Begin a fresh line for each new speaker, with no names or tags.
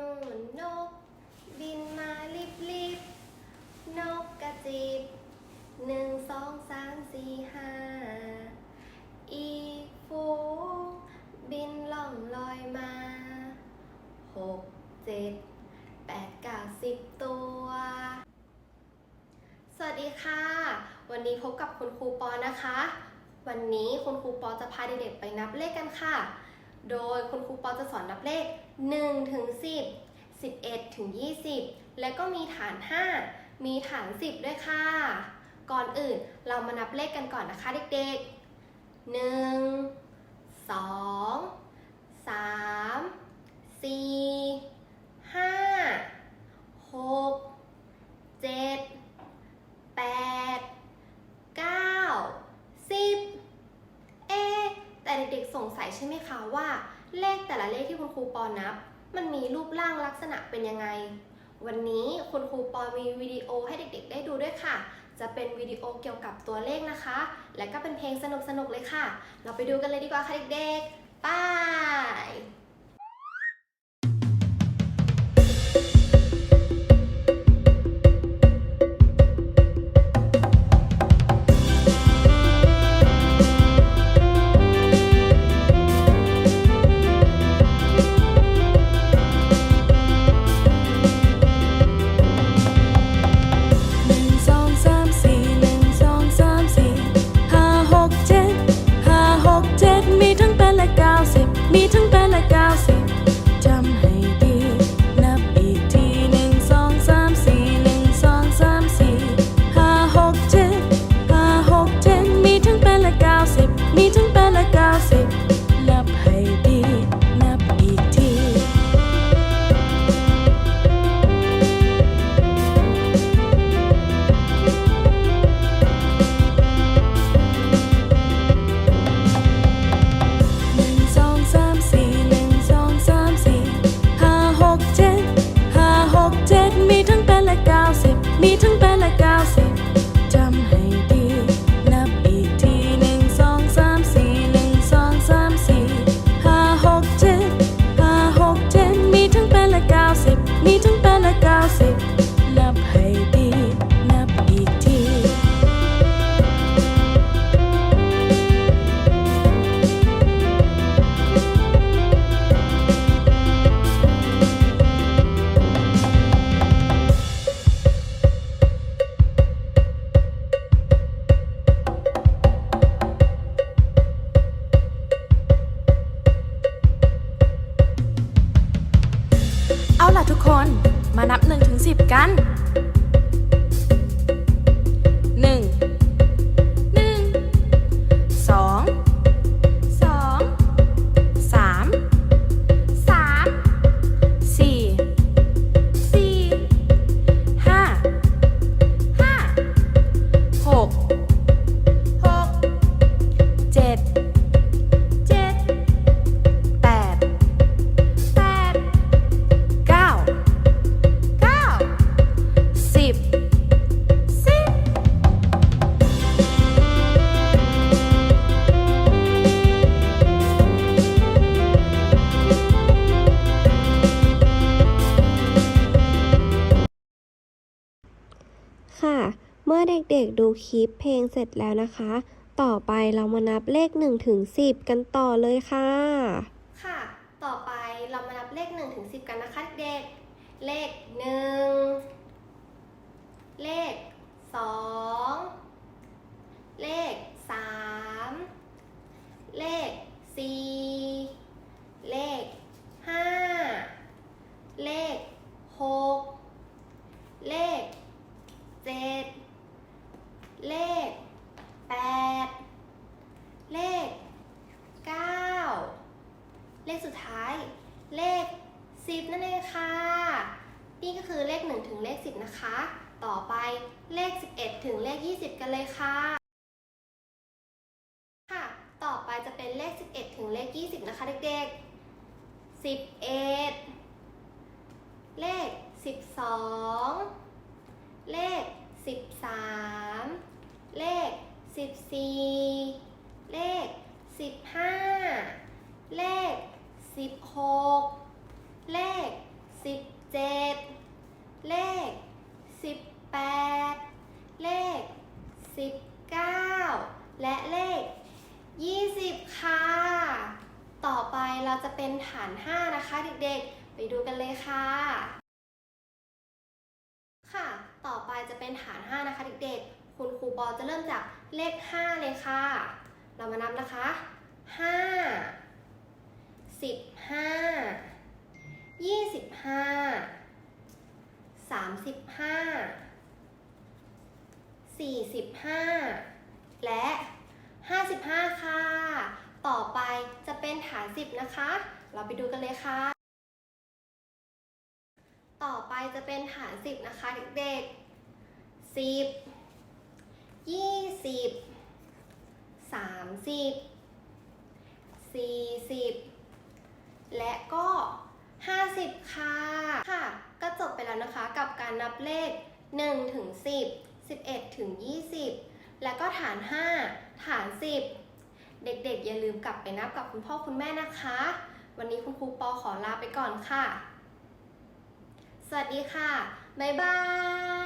นู่นนก บินมาลิบลิบนกกระจิบหนึ่งสองสามสี่ห้าอีฟูงบินล่องลอยมาหกเจ็ดแปดเก้าสิบตัว สวัสดีค่ะ วันนี้พบกับคุณครูปอนะคะ วันนี้คุณครูปอจะพาเด็กๆไปนับเลขกันค่ะ โดยคุณครูปอจะสอนนับเลข 1 ถึง 10 11 ถึง 20 และก็มีฐาน 5 มีฐาน 10 ด้วยค่ะ ก่อนอื่นเรามานับเลขกันก่อนนะคะเด็กๆ 1 2 3 4 5 6 7 แปดเก้าสิบเอะแต่เด็กๆสงสัยใช่ไหมคะว่า เลขแต่ละเลขที่คุณครูปอนับ มันมีรูปร่างลักษณะเป็นยังไง วันนี้คุณครูปอมีวิดีโอให้เด็กๆ ได้ดูด้วยค่ะ จะเป็นวิดีโอเกี่ยวกับตัวเลขนะคะ และก็เป็นเพลงสนุกๆเลยค่ะ เราไปดูกันเลยดีกว่าค่ะเด็กๆ ไป
คนมานับ1ถึงสิบ
กัน อเด็กๆดูคลิปเพลงเสร็จแล้วนะคะ ต่อไปเรามานับเลข1ถึง10 กันต่อเลยค่ะ
ค่ะ ต่อไปเรามานับเลข1ถึง10 กันนะคะเด็ก เลข 1 เลข 2 เลข 3 เลข 4 เลข 5 เลข 6 เลข 7 เลข 8 เลข 9 เลขสุดท้าย เลข 10 นั่นเองค่ะ นี่ก็คือเลข 1 ถึงเลข 10 นะคะ ต่อไปเลข 11 ถึงเลข 20 กันเลยค่ะ ค่ะ ต่อไปจะเป็นเลข 11 ถึงเลข 20 นะคะเด็กๆ11 เลข 12 เลข 13 เลข 14 เลข 15 เลข 16 เลขสิบเจ็ดเลขสิบแปดเลขสิบเก้าและเลขยี่สิบค่ะ ต่อไปเราจะเป็นฐาน 5 นะคะเด็กๆ ไปดูกันเลยค่ะค่ะ ต่อไปจะเป็นฐาน 5 นะคะเด็กๆ คุณครูปอจะเริ่มจากเลข 5 เลยค่ะ เรามานับนะคะ 5 15 25 35 45 และ 55 ค่ะ ต่อไปจะเป็นฐาน 10 นะคะ เราไปดูกันเลยค่ะ ต่อไปจะเป็นฐาน 10 นะคะเด็กๆ10 20 30 40และก็ 50 ค่ะ ค่ะ ก็จบไปแล้วนะคะกับการนับเลข 1 ถึง 10 11 ถึง 20 และก็ฐาน 5 ฐาน 10 เด็กๆ อย่าลืมกลับไปนับกับคุณพ่อคุณแม่นะคะ วันนี้คุณครูปอขอลาไปก่อนค่ะ สวัสดีค่ะ บ๊ายบาย